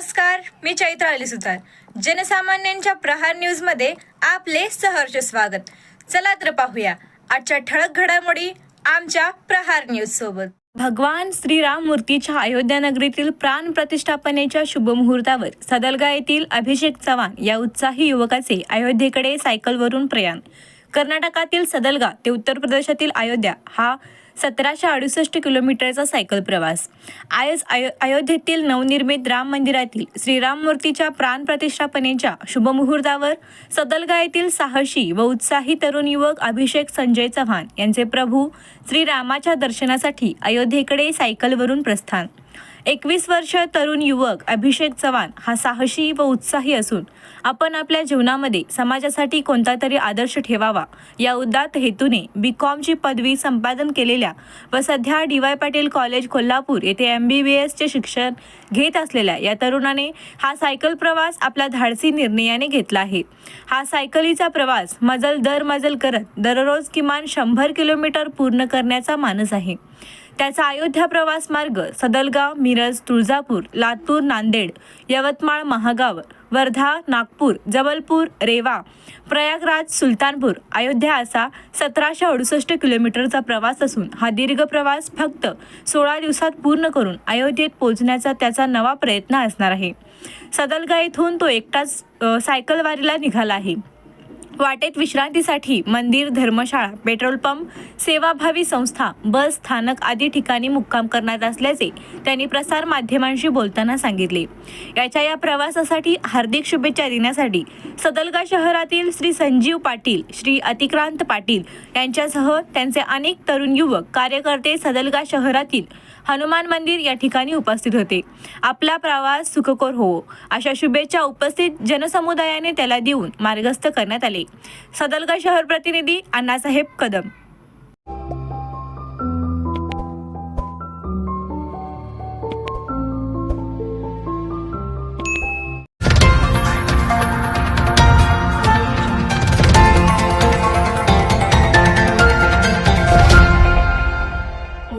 नमस्कार मी चैत्र अली सुतार. जनसामान्यांच्या प्रहार न्यूजमध्ये आपले सहर्ष स्वागत. चला तर पाहूया आजच्या ठळक घडामोडी आमच्या प्रहार न्यूज सोबत. भगवान श्रीराम मूर्तीच्या अयोध्या नगरीतील प्राण प्रतिष्ठापनेच्या शुभमुहूर्तावर सदलगा येथील अभिषेक चव्हाण या उत्साही युवकाचे अयोध्येकडे सायकलवरून प्रयाण. कर्नाटकातील सदलगा ते उत्तर प्रदेशातील अयोध्या हा सतराशे अडुसष्ट किलोमीटरचा सायकल प्रवास. आज अयो अयोध्येतील नवनिर्मित राम मंदिरातील श्रीराम मूर्तीच्या प्राण प्रतिष्ठापनेच्या शुभमुहूर्तावर सदलगा येथील साहसी व उत्साही तरुण युवक अभिषेक संजय चव्हाण यांचे प्रभू श्रीरामाच्या दर्शनासाठी अयोध्येकडे सायकलवरून प्रस्थान एकवीस वर्ष तरुण युवक अभिषेक चव्हाण हा साहसी व उत्साही असून आपण आपल्या जीवनामध्ये समाजासाठी कोणता तरी आदर्श ठेवावा या उद्दात हेतूने बी कॉमची पदवी संपादन केलेल्या व सध्या D Y Patil college Kolhapur येथे एम बी बी एसचे शिक्षण घेत असलेल्या या तरुणाने हा सायकल प्रवास आपला धाडसी निर्णयाने घेतला आहे. हा सायकलीचा प्रवास मजल दर मजल करत दररोज किमान शंभर किलोमीटर पूर्ण करण्याचा मानस आहे. त्याचा अयोध्या प्रवास मार्ग सदलगाव मिरज तुळजापूर लातूर नांदेड यवतमाळ महागाव वर्धा नागपूर जबलपूर रेवा प्रयागराज सुलतानपूर अयोध्या असा सतराशे अडुसष्ट किलोमीटरचा प्रवास असून हा दीर्घ प्रवास फक्त सोळा दिवसात पूर्ण करून अयोध्येत पोहोचण्याचा त्याचा नवा प्रयत्न असणार आहे. सदलगा येथून तो एकटाच सायकलवारीला निघाला आहे. वाटेत विश्रांतीसाठी मंदिर धर्मशाळा पेट्रोल पंप सेवाभावी संस्था बस स्थानक आदी ठिकाणी मुक्काम करणार असल्याचे त्यांनी प्रसार माध्यमांशी बोलताना सांगितले. याच्या या प्रवासासाठी हार्दिक शुभेच्छा देण्यासाठी सदलगा शहरातील श्री संजीव पाटील श्री अतिक्रांत पाटील यांच्यासह त्यांचे अनेक तरुण युवक कार्यकर्ते सदलगा शहरातील हनुमान मंदिर या ठिकाणी उपस्थित होते. आपला प्रवास सुखकर हो. अशा शुभेच्छा उपस्थित जनसमुदायाने त्याला देऊन मार्गस्थ करण्यात आले. सदलगा शहर प्रतिनिधी अण्णासाहेब कदम.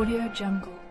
Audio Jungle.